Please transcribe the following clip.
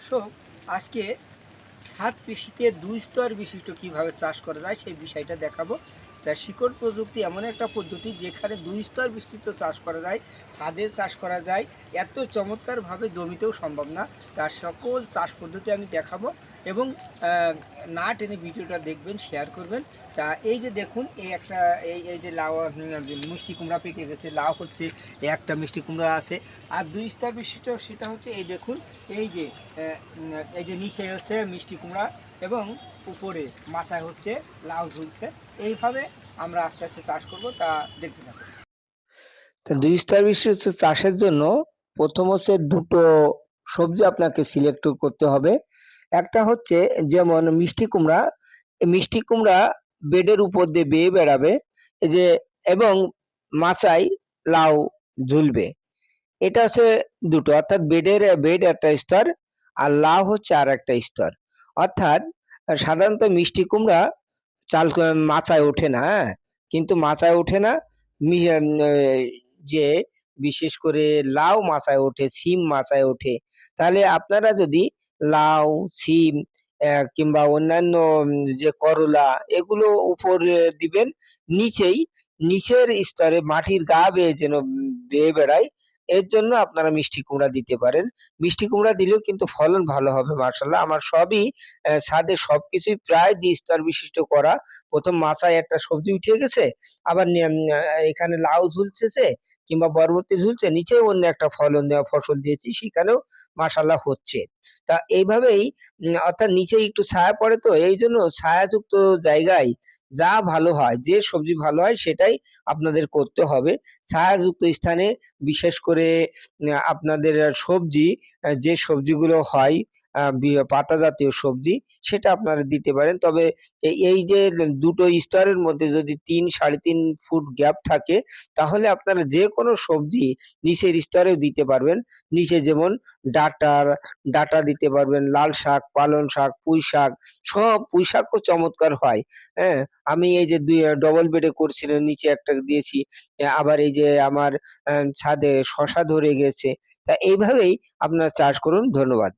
দর্শক আজকে ছাদ কৃষিতে দুই স্তর বিশিষ্ট কীভাবে চাষ করা যায় সেই বিষয়টা দেখাবো। তা শিকড় প্রযুক্তি এমন একটা পদ্ধতি যেখানে দুই স্তর বিস্তৃত চাষ করা যায়, ছাদের চাষ করা যায়, এত চমৎকারভাবে জমিতেও সম্ভব না। তার সকল চাষ পদ্ধতি আমি দেখাবো এবং না টেনে ভিডিওটা দেখবেন শেয়ার করবেন। তা এই যে দেখুন, এই একটা, এই এই যে লাউ মিষ্টি কুমড়া পেকে গেছে, লাউ হচ্ছে একটা মিষ্টি কুমড়া আছে। আর দুই স্তর বিশিষ্ট সেটা হচ্ছে, এই দেখুন, এই যে এই যে নিচে হচ্ছে মিষ্টি কুমড়া এবং উপরে মাথায় হচ্ছে লাউ ঝুলছে। এইভাবে আমরা আস্তে আস্তে চাষ করব, তা দেখতে থাকুন। দুই স্তর বিশিষ্ট চাষের জন্য প্রথম হচ্ছে দুটো সবজি আপনাকে সিলেক্ট করতে হবে। একটা হচ্ছে যেমন মিষ্টি কুমড়া মিষ্টি কুমড়া বেডের উপর দিয়ে বেয়ে বেড়াবে যে, এবং মাচায় লাউ ঝুলবে। এটা হচ্ছে দুটো, অর্থাৎ বেডের, বেড একটা স্তর আর লাউ হচ্ছে আর একটা স্তর অর্থাৎ সাধারণত মিষ্টি কুমড়া চাল মাচায় ওঠে না হ্যাঁ? কিন্তু মাচায় ওঠে না যে বিশেষ করে লাউ মাচায় ওঠে সিম মাচায় ওঠে, তাহলে আপনারা যদি লাউ সিম কিংবা অন্যান্য যে করলা, এগুলো উপরে দিবেন, নিচেই, নিচের স্তরে মাটির গা বেয়ে যেন বেয়ে বেড়ায় এর জন্য আপনারা মিষ্টি কুমড়া দিতে পারেন। মিষ্টি কুমড়া দিলেও কিন্তু ফলন ভালো হবে মার্শাল্লাহ আমার সবই ছাদে সবকিছুই প্রায় দ্বি স্তর বিশিষ্ট করা। প্রথম মাচায় একটা সবজি উঠে গেছে, আবার এখানে লাউ ঝুলতেছে কিংবা বরবটি ঝুলছে নিচে অন্য একটা ফলন দেওয়া, ফসল দিয়েছি, সেখানেও মাশাল্লাহ হচ্ছে। তা এইভাবেই অর্থাৎ নিচে একটু ছায়া পড়ে তো এই জন্য ছায়াযুক্ত জায়গায় যা ভালো হয়, যে সবজি ভালো হয় সেটাই আপনাদের করতে হবে। ছায়াযুক্ত স্থানে বিশেষ করে আপনাদের সবজি যে সবজিগুলো হয় পাতা জাতীয় সবজি, সেটা আপনারা দিতে পারেন। তবে এই যে দুটো স্তরের মধ্যে যদি তিন, সাড়ে তিন ফুট গ্যাপ থাকে, তাহলে আপনারা যে কোনো সবজি নিচের স্তরেও দিতে পারবেন। নিচে যেমন ডাটার, ডাটা দিতে পারবেন, লাল শাক, পালং শাক, পুঁই শাক, সব পুঁই শাকও চমৎকার হয়। হ্যাঁ আমি এই যে দুই ডবল বেডে করছিলাম নিচে একটা দিয়েছি আবার এই যে আমার ছাদে শশা ধরে গেছে। তা এইভাবেই আপনারা চাষ করুন। ধন্যবাদ।